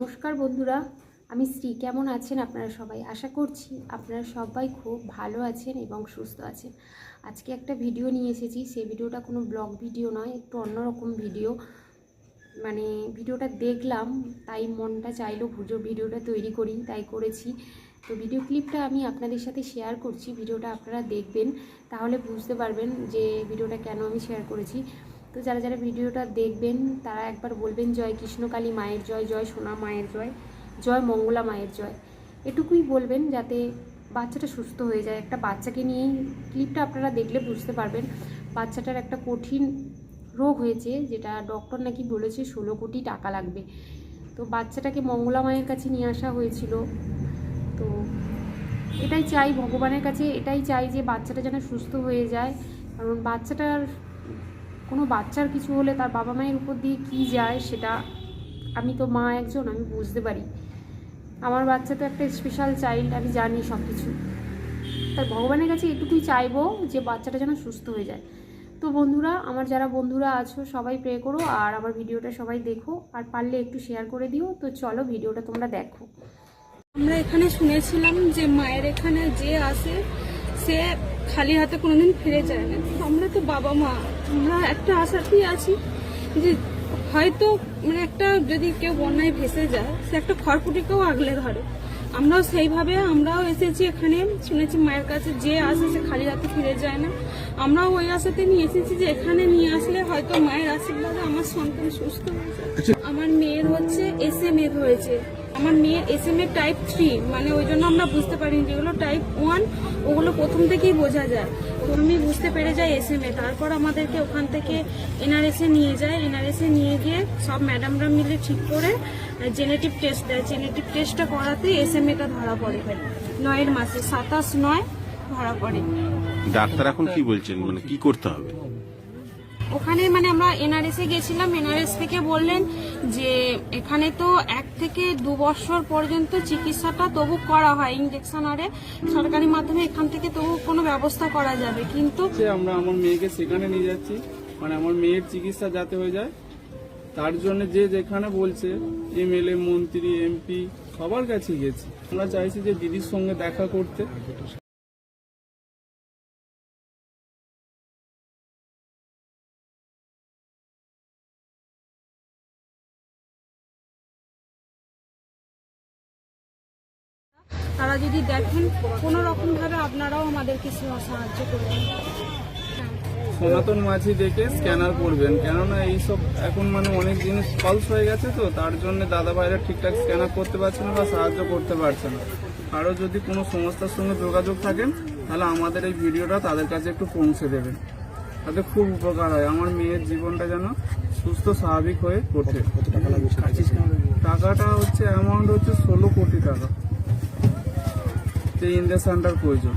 নমস্কার বন্ধুরা, আমি শ্রী। কেমন আছেন আপনারা সবাই? আশা করছি আপনারা সবাই খুব ভালো আছেন এবং সুস্থ আছেন। আজকে একটা ভিডিও নিয়ে এসেছি। সেই ভিডিওটা কোনো ব্লগ ভিডিও নয়, একটু অন্যরকম ভিডিও। মানে ভিডিওটা দেখলাম, তাই মনটা চাইলো ভুজো ভিডিওটা তৈরি করি, তাই করেছি। তো ভিডিও ক্লিপটা আমি আপনাদের সাথে শেয়ার করছি, ভিডিওটা আপনারা দেখবেন, তাহলে বুঝতে পারবেন যে ভিডিওটা কেন আমি শেয়ার করেছি। তো যারা যারা ভিডিওটা দেখবেন, তারা একবার বলবেন, জয় কৃষ্ণকালী মায়ের জয় জয় সোনা মায়ের জয় জয় মঙ্গলা মায়ের জয়। এটুকুই বলবেন যাতে বাচ্চাটা সুস্থ হয়ে যায়। একটা বাচ্চাকে নিয়েই ক্লিপটা আপনারা দেখলে বুঝতে পারবেন। বাচ্চাটার একটা কঠিন রোগ হয়েছে, যেটা ডক্টর নাকি বলেছে ষোলো কোটি টাকা লাগবে। তো বাচ্চাটাকে মঙ্গলা মায়ের কাছে নিয়ে আসা হয়েছিল। তো এটাই চাই ভগবানের কাছে, এটাই চাই যে বাচ্চাটা যেন সুস্থ হয়ে যায়। কারণ বাচ্চাটার কোনো বাচ্চার কিছু হলে তার বাবা মায়ের উপর দিয়ে কী যায় সেটা আমি তো মা একজন, আমি বুঝতে পারি। আমার বাচ্চা তো একটা স্পেশাল চাইল্ড আমি জানি সব কিছু তাই ভগবানের কাছে এটুকুই চাইব যে বাচ্চাটা যেন সুস্থ হয়ে যায়। তো বন্ধুরা, আমার যারা বন্ধুরা আছো, সবাই প্রে করো আর আমার ভিডিওটা সবাই দেখো আর পারলে একটু শেয়ার করে দিও। তো চলো ভিডিওটা তোমরা দেখো। আমরা এখানে শুনেছিলাম যে মায়ের এখানে যে আসে, সে খালি হাতে কোনোদিন ফিরে যায় না। আমরা তো বাবা মা। আমরা একটা আশাতেই আছি যে হয়তো মানে একটা যদি কেউ বন্যায় ভেসে যায় সে একটা খড়কুটিকেও আগলে ধরে। আমরাও সেইভাবে আমরাও এসেছি এখানে। শুনেছি মায়ের কাছে যে আসে সে খালি হাতে ফিরে যায় না। আমরাও ওই আশাতে নিয়ে এসেছি যে এখানে নিয়ে আসলে হয়তো মায়ের আশীর্বাদে আমার সন্তান সুস্থ হয়ে যায় আমার মেয়ের হচ্ছে এস এম এ হয়েছে। আমার মেয়ের S M A type three মানে ওই জন্য আমরা বুঝতে পারিনি যেগুলো টাইপ ওয়ান ওগুলো প্রথম থেকেই বোঝা যায়। আমি বুঝতে পেরে যাই এস এম এ তারপর আমাদেরকে ওখান থেকে এনআরএসে নিয়ে যায়। এনআরএসে নিয়ে গিয়ে সব ম্যাডামরা মিলে ঠিক করে জেনেটিভ টেস্ট দেয়। জেনেটিভ টেস্টটা করাতে এস এম এটা ধরা পড়ে। নয়ের মাসে, সাতাশ নয় ধরা পড়ে। ডাক্তার এখন কি বলছেন? মানে কি করতে হবে? ওখানে মানে আমরা এনআরএস এ গেছিলাম, এনআরএস থেকে বললেন যে এখানে তো এক থেকে দু বছর পর্যন্ত চিকিৎসাটা তবু করা হয় ইঞ্জেকশন আরে, সরকারি মাধ্যমে এখান থেকে তবু কোনো ব্যবস্থা করা যাবে। কিন্তু আমরা আমার মেয়েকে সেখানে নিয়ে যাচ্ছি মানে আমার মেয়ের চিকিৎসা যাতে হয়ে যায়, তার জন্য যে যেখানে বলছে, এমএলএ, মন্ত্রী, এমপি, সবার কাছে গেছি। আমরা চাইছি যে দিদির সঙ্গে দেখা করতে। তারা যদি দেখেন, কোনো রকম ভাবে আপনারাও আমাদেরকে সাহায্য করবেন। সনাতন মাঝি দেখে স্ক্যানার করবেন। কেননা এইসব এখন মানে অনেক জিনিস ফলস হয়ে গেছে তো, তার জন্য দাদা ভাইরা ঠিকঠাক স্ক্যানার করতে পারছে না বা সাহায্য করতে পারছে না। আরও যদি কোনো সংস্থার সঙ্গে যোগাযোগ থাকেন, তাহলে আমাদের এই ভিডিওটা তাদের কাছে একটু পৌঁছে দেবেন। তাতে খুব উপকার হয়। আমার মেয়ের জীবনটা যেন সুস্থ, স্বাভাবিক হয়ে ওঠে। টাকাটা হচ্ছে অ্যামাউন্ট হচ্ছে ষোলো কোটি টাকা। যে ইঞ্জেকশনটার প্রয়োজন।